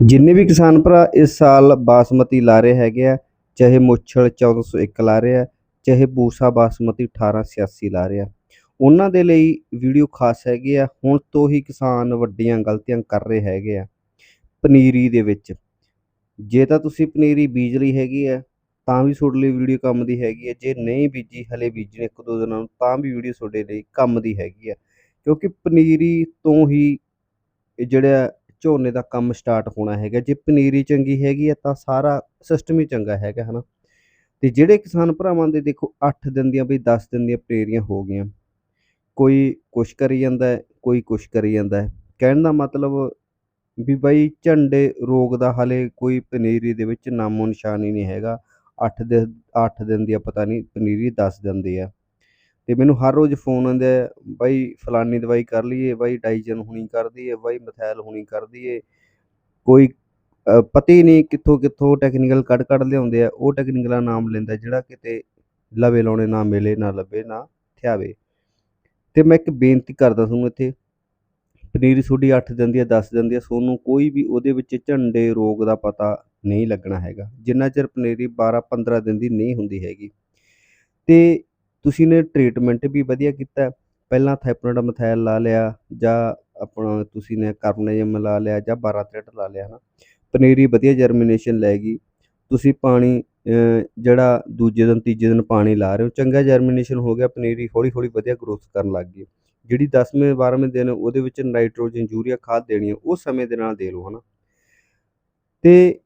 ਜਿੰਨੇ ਵੀ ਕਿਸਾਨ ਭਰਾ ਇਸ ਸਾਲ ਬਾਸਮਤੀ ਲਾ ਰਹੇ ਹੈਗੇ ਆ, ਚਾਹੇ ਮੁੱਛਲ 1401 ਲਾ ਰਹੇ ਆ, ਚਾਹੇ ਬੂਸਾ ਬਾਸਮਤੀ 1886 ਲਾ ਰਹੇ ਆ, ਉਹਨਾਂ ਦੇ ਲਈ ਵੀਡੀਓ ਖਾਸ ਹੈਗੀ ਆ, ਹੁਣ ਤੋਂ ਹੀ ਕਿਸਾਨ ਵੱਡੀਆਂ ਗਲਤੀਆਂ ਕਰ ਰਹੇ ਹੈਗੇ ਆ ਪਨੀਰੀ ਦੇ ਵਿੱਚ। ਜੇ ਤਾਂ ਤੁਸੀਂ ਪਨੀਰੀ ਬੀਜ ਲਈ ਹੈਗੀ ਆ, ਤਾਂ ਵੀ ਤੁਹਾਡੇ ਲਈ ਵੀਡੀਓ ਕੰਮ ਦੀ ਹੈਗੀ ਹੈ ਜੇ ਨਹੀਂ ਬੀਜੀ, ਹਲੇ ਬੀਜਣੀ ਇੱਕ ਦੋ ਦਿਨਾਂ ਨੂੰ, ਤਾਂ ਵੀ ਵੀਡੀਓ ਤੁਹਾਡੇ ਲਈ ਕੰਮ ਦੀ ਹੈਗੀ ਹੈ ਕਿਉਂਕਿ ਪਨੀਰੀ ਤੋਂ ਹੀ ਇਹ ਜਿਹੜਾ ਝੋਨੇ ਦਾ ਕੰਮ ਸਟਾਰਟ ਹੋਣਾ ਹੈਗਾ। ਜੇ ਪਨੀਰੀ ਚੰਗੀ ਹੈਗੀ ਆ ਤਾਂ ਸਾਰਾ ਸਿਸਟਮ ਹੀ ਚੰਗਾ ਹੈਗਾ, ਹਨਾ। ਤੇ ਜਿਹੜੇ ਕਿਸਾਨ ਭਰਾਵਾਂ ਦੇ ਦੇਖੋ 8 ਦਿਨ ਦੀਆਂ ਬਈ 10 ਦਿਨ ਦੀਆਂ ਪਨੀਰੀਆਂ ਹੋ ਗਈਆਂ, ਕੋਈ ਕੁਛ ਕਰੀ ਜਾਂਦਾ ਕੋਈ ਕੁਛ ਕਰੀ ਜਾਂਦਾ ਕਹਿਣ ਦਾ ਮਤਲਬ ਵੀ ਬਈ ਝੰਡੇ ਰੋਗ ਦਾ ਹਲੇ ਕੋਈ ਪਨੀਰੀ ਦੇ ਵਿੱਚ ਨਾਮੋ ਨਿਸ਼ਾਨ ਹੀ ਨਹੀਂ ਹੈਗਾ। 8 ਦਿਨ 8 ਦਿਨ ਦੀ ਪਤਾ ਨਹੀਂ, ਪਨੀਰੀ 10 ਦਿਨ ਦੀ ਆ। ਤੇ ਮੈਨੂੰ ਹਰ ਰੋਜ਼ ਫੋਨ ਆਉਂਦਾ ਬਾਈ ਫਲਾਨੀ ਦਵਾਈ ਕਰ ਲਈਏ, ਬਾਈ ਡਾਈਜਨ ਹੁਣੀ ਕਰ ਦਈਏ, ਬਾਈ ਮਥੈਲ ਹੁਣੀ ਕਰ ਦਈਏ। ਕੋਈ ਪਤਾ ਹੀ ਨਹੀਂ ਕਿੱਥੋਂ ਕਿੱਥੋਂ ਟੈਕਨੀਕਲ ਕੱਢ ਕੱਢ ਲਿਆਉਂਦੇ ਆ, ਉਹ ਟੈਕਨੀਕਲਾਂ ਨਾਮ ਲੈਂਦਾ ਜਿਹੜਾ ਕਿਤੇ ਲਵੇ ਲਾਉਣੇ ਨਾ ਮਿਲੇ, ਨਾ ਲੱਭੇ, ਨਾ ਥਿਆਵੇ। ਤੇ ਮੈਂ ਇੱਕ ਬੇਨਤੀ ਕਰਦਾ ਤੁਹਾਨੂੰ ਇੱਥੇ, ਪਨੀਰੀ ਤੁਹਾਡੀ 8 ਦਿਨ ਦੀ ਹੈ 10 ਦਿਨ ਦੀ ਹੈ, ਸੋਨੂੰ ਕੋਈ ਵੀ ਉਹਦੇ ਵਿੱਚ ਝੰਡੇ ਰੋਗ ਦਾ ਪਤਾ ਨਹੀਂ ਲੱਗਣਾ ਹੈਗਾ। ਜਿੰਨਾ ਚਿਰ ਪਨੀਰੀ 12 15 ਦਿਨ ਦੀ ਨਹੀਂ ਹੁੰਦੀ ਹੈਗੀ। ਤੇ ਤੁਸੀਂ ਨੇ ਟ੍ਰੀਟਮੈਂਟ ਵੀ ਵਧੀਆ ਕੀਤਾ। ਪਹਿਲਾਂ ਥਾਈਪੋਨਾਡ ਮਥੈਲ ਲਾ ਲਿਆ ਜਾਂ ਆਪਣਾ ਤੁਸੀਂ ਨੇ ਕਰਨੇਜਮ ਲਾ ਲਿਆ ਜਾਂ 12 ਤਰੇਟ ਲਾ ਲਿਆ ਨਾ ਪਨੀਰੀ ਵਧੀਆ ਜਰਮੀਨੇਸ਼ਨ ਲੈ ਗਈ। ਤੁਸੀਂ ਪਾਣੀ ਜਿਹੜਾ ਦੂਜੇ ਦਿਨ, ਤੀਜੇ ਦਿਨ ਪਾਣੀ ਲਾ ਰਹੇ ਹੋ, ਚੰਗਾ ਜਰਮੀਨੇਸ਼ਨ ਹੋ ਗਿਆ, ਪਨੀਰੀ ਹੌਲੀ ਹੌਲੀ ਵਧੀਆ ਗਰੋਥ ਕਰਨ ਲੱਗ ਗਈ। ਜਿਹੜੀ 10ਵੇਂ 12ਵੇਂ ਦਿਨ ਉਹਦੇ ਵਿੱਚ ਨਾਈਟ੍ਰੋਜਨ ਯੂਰੀਆ ਖਾਦ ਦੇਣੀ ਹੈ, ਉਹ ਸਮੇਂ ਦੇ ਨਾਲ ਦੇ ਲਓ, ਹਨਾ। ਤੇ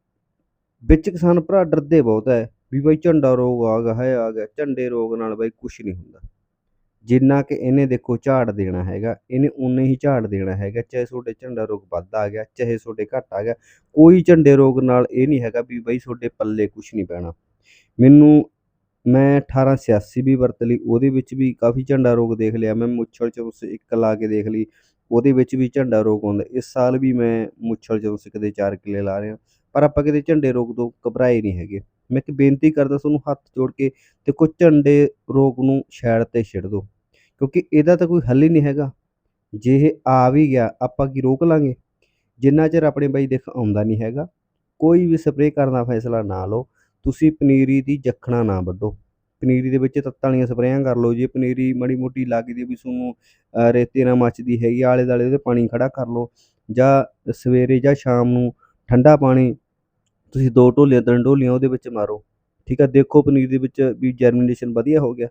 ਵਿੱਚ ਕਿਸਾਨ ਭਰਾ ਡਰਦੇ ਬਹੁਤ ਹੈ। ਵੀ ਬਈ ਝੰਡਾ ਰੋਗ ਆ ਗਿਆ ਹੈ ਆ ਗਿਆ, ਝੰਡੇ ਰੋਗ ਨਾਲ ਬਾਈ ਕੁਝ ਨਹੀਂ ਹੁੰਦਾ। ਜਿੰਨਾ ਕਿ ਇਹਨੇ ਦੇਖੋ ਝਾੜ ਦੇਣਾ ਹੈਗਾ, ਇਹਨੇ ਉਨੇ ਹੀ ਝਾੜ ਦੇਣਾ ਹੈਗਾ, ਚਾਹੇ ਤੁਹਾਡੇ ਝੰਡਾ ਰੋਗ ਵੱਧ ਆ ਗਿਆ, ਚਾਹੇ ਤੁਹਾਡੇ ਘੱਟ ਆ ਗਿਆ, ਕੋਈ ਝੰਡੇ ਰੋਗ ਨਾਲ ਇਹ ਨਹੀਂ ਹੈਗਾ ਵੀ ਬਾਈ ਤੁਹਾਡੇ ਪੱਲੇ ਕੁਝ ਨਹੀਂ ਪੈਣਾ। ਮੈਨੂੰ, ਮੈਂ 1886 ਵੀ ਵਰਤ ਲਈ, ਉਹਦੇ ਵਿੱਚ ਵੀ ਕਾਫੀ ਝੰਡਾ ਰੋਗ ਦੇਖ ਲਿਆ, ਮੈਂ ਮੁੱਛਲ ਚ ਉਸ ਇੱਕ ਲਾ ਕੇ ਦੇਖ ਲਈ, ਉਹਦੇ ਵਿੱਚ ਵੀ ਝੰਡਾ ਰੋਗ ਆਉਂਦਾ, ਇਸ ਸਾਲ ਵੀ ਮੈਂ ਮੁੱਛਲ ਚ ਉਸ ਦੇ 4 ਕਿੱਲੇ ਲਾ ਰਿਹਾ, ਪਰ ਆਪਾਂ ਕਿਤੇ ਝੰਡੇ ਰੋਗ ਤੋਂ ਘਬਰਾਏ ਨਹੀਂ ਹੈਗੇ। ਮੈਂ ਇੱਕ ਬੇਨਤੀ ਕਰਦਾ ਤੁਹਾਨੂੰ ਹੱਥ ਜੋੜ ਕੇ ਦੇਖੋ ਝੰਡੇ ਰੋਗ ਨੂੰ ਛੈੜ ਤੇ ਛਿੜ ਦਿਓ, ਕਿਉਂਕਿ ਇਹਦਾ ਤਾਂ ਕੋਈ ਹੱਲ ਹੀ ਨਹੀਂ ਹੈਗਾ। ਜੇ ਇਹ ਆ ਵੀ ਗਿਆ, ਆਪਾਂ ਕੀ ਰੋਕ ਲਾਂਗੇ? ਜਿੰਨਾ ਚਿਰ ਆਪਣੇ ਬਾਈ ਦੇਖ ਆਉਂਦਾ ਨਹੀਂ ਹੈਗਾ, ਕੋਈ ਵੀ ਸਪਰੇਅ ਕਰਨ ਦਾ ਫੈਸਲਾ ਨਾ ਲਓ। ਤੁਸੀਂ ਪਨੀਰੀ ਦੀ ਜਖਣਾ ਨਾ ਵੱਢੋ। ਪਨੀਰੀ ਦੇ ਵਿੱਚ ਤੱਤਾਂ ਵਾਲੀਆਂ ਸਪਰੇਆਂ ਕਰ ਲਓ। ਜੇ ਪਨੀਰੀ ਮਾੜੀ ਮੋਟੀ ਲੱਗਦੀ ਵੀ ਤੁਹਾਨੂੰ ਰੇਤੇ ਨਾਲ ਮੱਚਦੀ ਹੈਗੀ ਆਲੇ ਦਾਲੇ ਉਹਦੇ ਪਾਣੀ ਖੜਾ ਕਰ ਲਓ। ਜਾਂ ਸਵੇਰੇ ਜਾਂ ਸ਼ਾਮ ਨੂੰ ਠੰਡਾ ਪਾਣੀ ਤੁਸੀਂ ਦੋ ਢੋਲੀਆਂ, ਤਿੰਨ ਢੋਲੀਆਂ ਉਹਦੇ ਵਿੱਚ ਮਾਰੋ। ਠੀਕ ਆ, ਦੇਖੋ ਪਨੀਰ ਦੇ ਵਿੱਚ ਵੀ ਜਰਮੀਨੇਸ਼ਨ ਵਧੀਆ ਹੋ ਗਿਆ।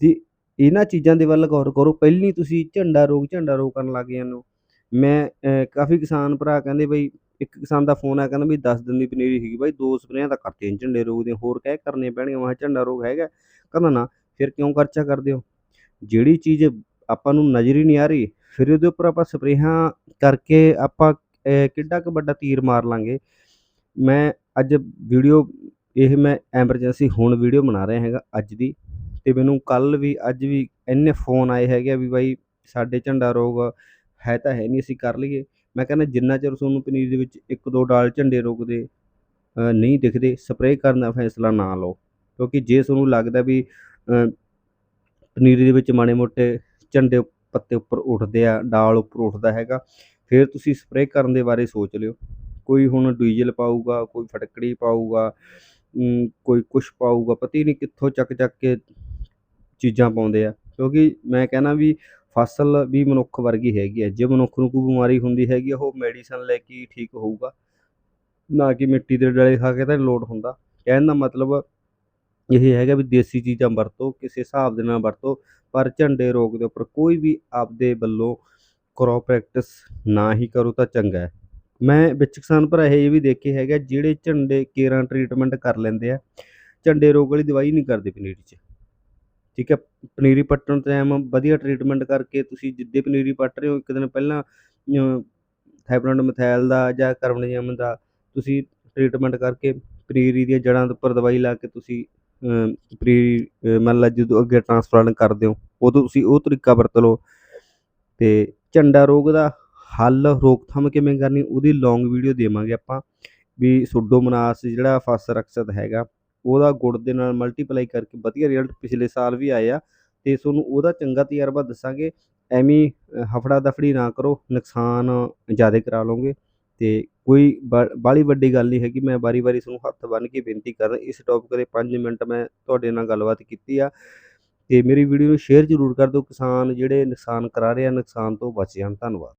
ਤੇ ਇਹਨਾਂ ਚੀਜ਼ਾਂ ਦੇ ਵੱਲ ਗੌਰ ਕਰੋ। ਪਹਿਲੀ ਤੁਸੀਂ ਝੰਡਾ ਰੋਗ ਝੰਡਾ ਰੋਗ ਕਰਨ ਲੱਗ ਜਾਂਦੇ ਹੋ। ਮੈਂ ਕਾਫੀ ਕਿਸਾਨ ਭਰਾ ਕਹਿੰਦੇ ਬਈ, ਇੱਕ ਕਿਸਾਨ ਦਾ ਫੋਨ ਆ ਕਹਿੰਦਾ ਵੀ 10 ਦਿਨ ਦੀ ਪਨੀਰੀ ਸੀਗੀ ਬਾਈ, ਦੋ ਸਪਰੇਆਂ ਤਾਂ ਕਰਤੀਆਂ ਝੰਡੇ ਰੋਗ ਦੀਆਂ, ਹੋਰ ਕਹਿ ਕਰਨੇ ਪੈਣਗੀਆਂ ਮੈਂ ਝੰਡਾ ਰੋਗ ਹੈਗਾ। ਕਹਿੰਦਾ ਨਾ, ਫਿਰ ਕਿਉਂ ਖਰਚਾ ਕਰਦੇ ਹੋ? ਜਿਹੜੀ ਚੀਜ਼ ਆਪਾਂ ਨੂੰ ਨਜ਼ਰ ਹੀ ਨਹੀਂ ਆ ਰਹੀ, ਫਿਰ ਉਹਦੇ ਉੱਪਰ ਆਪਾਂ ਸਪਰੇਹਾਂ ਕਰਕੇ ਆਪਾਂ ਕਿੱਡਾ ਕੁ ਵੱਡਾ ਤੀਰ ਮਾਰ ਲਾਂਗੇ। ਮੈਂ ਅੱਜ ਵੀਡੀਓ ਇਹ ਮੈਂ ਐਮਰਜੈਂਸੀ ਹੁਣ ਵੀਡੀਓ ਬਣਾ ਰਿਹਾ ਹੈਗਾ ਅੱਜ ਦੀ ਤੇ ਮੈਨੂੰ ਕੱਲ ਵੀ ਅੱਜ ਵੀ ਇੰਨੇ ਫੋਨ ਆਏ ਹੈਗੇ ਆ ਵੀ ਬਾਈ ਸਾਡੇ ਝੰਡਾ ਰੋਗ ਹੈ ਤਾਂ ਹੈ ਨਹੀਂ ਅਸੀਂ ਕਰ ਲਈਏ। ਮੈਂ ਕਹਿੰਦਾ ਜਿੰਨਾ ਚਿਰ ਤੁਹਾਨੂੰ ਪਨੀਰ ਦੇ ਵਿੱਚ ਇੱਕ ਦੋ ਡਾਲ ਝੰਡੇ ਰੋਗ ਦੇ ਨਹੀਂ ਦਿਖਦੇ ਸਪਰੇਅ ਕਰਨ ਦਾ ਫੈਸਲਾ ਨਾ ਲਓ। ਕਿਉਂਕਿ ਜੇ ਤੁਹਾਨੂੰ ਲੱਗਦਾ ਵੀ ਅ, ਪਨੀਰੀ ਦੇ ਵਿੱਚ ਮਾੜੇ ਮੋਟੇ ਝੰਡੇ ਪੱਤੇ ਉੱਪਰ ਉੱਠਦੇ ਆ ਡਾਲ ਉੱਪਰ ਉੱਠਦਾ ਹੈਗਾ ਫਿਰ ਤੁਸੀਂ ਸਪਰੇਅ ਕਰਨ ਦੇ ਬਾਰੇ ਸੋਚ ਲਿਓ। ਕੋਈ ਹੁਣ ਡੀਜ਼ਲ ਪਾਊਗਾ ਕੋਈ ਫਟਕੜੀ ਪਾਊਗਾ ਕੋਈ ਕੁਛ ਪਾਊਗਾ ਪਤਾ ਹੀ ਨਹੀਂ ਕਿੱਥੋਂ ਚੱਕ ਚੱਕ ਕੇ ਚੀਜ਼ਾਂ ਪਾਉਂਦੇ ਆ। ਕਿਉਂਕਿ ਮੈਂ ਕਹਿੰਦਾ ਵੀ ਫਸਲ ਵੀ ਮਨੁੱਖ ਵਰਗੀ ਹੈਗੀ ਹੈ ਜੇ ਮਨੁੱਖ ਨੂੰ ਕੋਈ ਬਿਮਾਰੀ ਹੁੰਦੀ ਹੈਗੀ ਆ, ਉਹ ਮੈਡੀਸਨ ਲੈ ਕੇ ਠੀਕ ਹੋਊਗਾ। ਨਾ ਕਿ ਮਿੱਟੀ ਦੇ ਡਲੇ ਖਾ ਕੇ ਤਾਂ ਲੋਡ ਹੁੰਦਾ। ਕਹਿਣ ਦਾ ਮਤਲਬ ਇਹ ਹੈਗਾ ਵੀ ਦੇਸੀ ਚੀਜ਼ਾਂ ਵਰਤੋ ਕਿਸੇ ਹਿਸਾਬ ਦੇ ਨਾਲ ਵਰਤੋ ਪਰ ਝੰਡੇ ਰੋਗ ਦੇ ਉੱਪਰ ਕੋਈ ਵੀ ਆਪਦੇ ਵੱਲੋਂ ਕਰੋਪ ਪ੍ਰੈਕਟਿਸ ਨਾ ਹੀ ਕਰੋ ਤਾਂ ਚੰਗਾ ਹੈ। ਮੈਂ ਵਿੱਚ ਕਿਸਾਨ ਭਰਾ ਇਹ ਵੀ ਦੇਖੇ ਹੈਗਾ ਜਿਹੜੇ ਝੰਡੇ ਕੇਰਾਂ ਟ੍ਰੀਟਮੈਂਟ ਕਰ ਲੈਂਦੇ ਆ, ਝੰਡੇ ਰੋਗ ਵਾਲੀ ਦਵਾਈ ਨਹੀਂ ਕਰਦੇ ਪਨੀਰੀ 'ਚ। ਠੀਕ ਹੈ ਪਨੀਰੀ ਪੱਟਣ ਟਾਈਮ ਵਧੀਆ ਟ੍ਰੀਟਮੈਂਟ ਕਰਕੇ ਤੁਸੀਂ ਜਿੱਦੇ ਪਨੀਰੀ ਪੱਟ ਰਹੇ ਹੋ, ਇੱਕ ਦਿਨ ਪਹਿਲਾਂ ਥਾਈਪੋਨਾਡ ਮਥੈਲ ਦਾ ਜਾਂ ਕਰਬਨਜਮ ਦਾ ਤੁਸੀਂ ਟ੍ਰੀਟਮੈਂਟ ਕਰਕੇ ਪਨੀਰੀ ਦੀਆਂ ਜੜ੍ਹਾਂ ਦੇ ਉੱਪਰ ਦਵਾਈ ਲਾ ਕੇ ਤੁਸੀਂ ਪਨੀਰੀ ਮੰਨ ਲਾ ਜਦੋਂ ਅੱਗੇ ਟ੍ਰਾਂਸਪਲਾਂਟ ਕਰਦੇ ਹੋ, ਉਦੋਂ ਤੁਸੀਂ ਉਹ ਤਰੀਕਾ ਵਰਤ ਲਓ। ਤੇ ਝੰਡਾ ਰੋਗ ਦਾ ਹੱਲ ਰੋਕਥਾਮ ਕਿਵੇਂ ਕਰਨੀ, ਉਹਦੀ ਲੌਂਗ ਵੀਡੀਓ ਦੇਵਾਂਗੇ ਆਪਾਂ, ਵੀ ਸੁਡੋਮੋਨਾਸ ਜਿਹੜਾ ਫਸ ਰਕਸ਼ਤ ਹੈਗਾ, ਉਹਦਾ ਗੁੜ ਦੇ ਨਾਲ ਮਲਟੀਪਲਾਈ ਕਰਕੇ ਵਧੀਆ ਰਿਜ਼ਲਟ ਪਿਛਲੇ ਸਾਲ ਵੀ ਆਏ ਆ ਤੇ ਤੁਹਾਨੂੰ ਉਹਦਾ ਚੰਗਾ ਤਜਰਬਾ ਦੱਸਾਂਗੇ, ਐਵੇਂ ਹਫੜਾ ਦਫੜੀ ਨਾ ਕਰੋ, ਨੁਕਸਾਨ ਜ਼ਿਆਦਾ ਕਰਾ ਲਓਗੇ ਤੇ ਕੋਈ ਬ, ਬਾਹਲੀ ਵੱਡੀ ਗੱਲ ਨਹੀਂ ਹੈਗੀ, ਮੈਂ ਵਾਰੀ-ਵਾਰੀ ਤੁਹਾਨੂੰ ਹੱਥ ਬੰਨ੍ਹ ਕੇ ਬੇਨਤੀ ਕਰ ਰਿਹਾ, ਇਸ ਟੌਪਿਕ ਦੇ 5 ਮਿੰਟ ਮੈਂ ਤੁਹਾਡੇ ਨਾਲ ਗੱਲਬਾਤ ਕੀਤੀ ਆ ਤੇ ਮੇਰੀ ਵੀਡੀਓ ਨੂੰ ਸ਼ੇਅਰ ਜ਼ਰੂਰ ਕਰ ਦਿਓ, ਕਿਸਾਨ ਜਿਹੜੇ ਨੁਕਸਾਨ ਕਰਾ ਰਹੇ ਆ, ਨੁਕਸਾਨ ਤੋਂ ਬਚ ਜਾਣ, ਧੰਨਵਾਦ।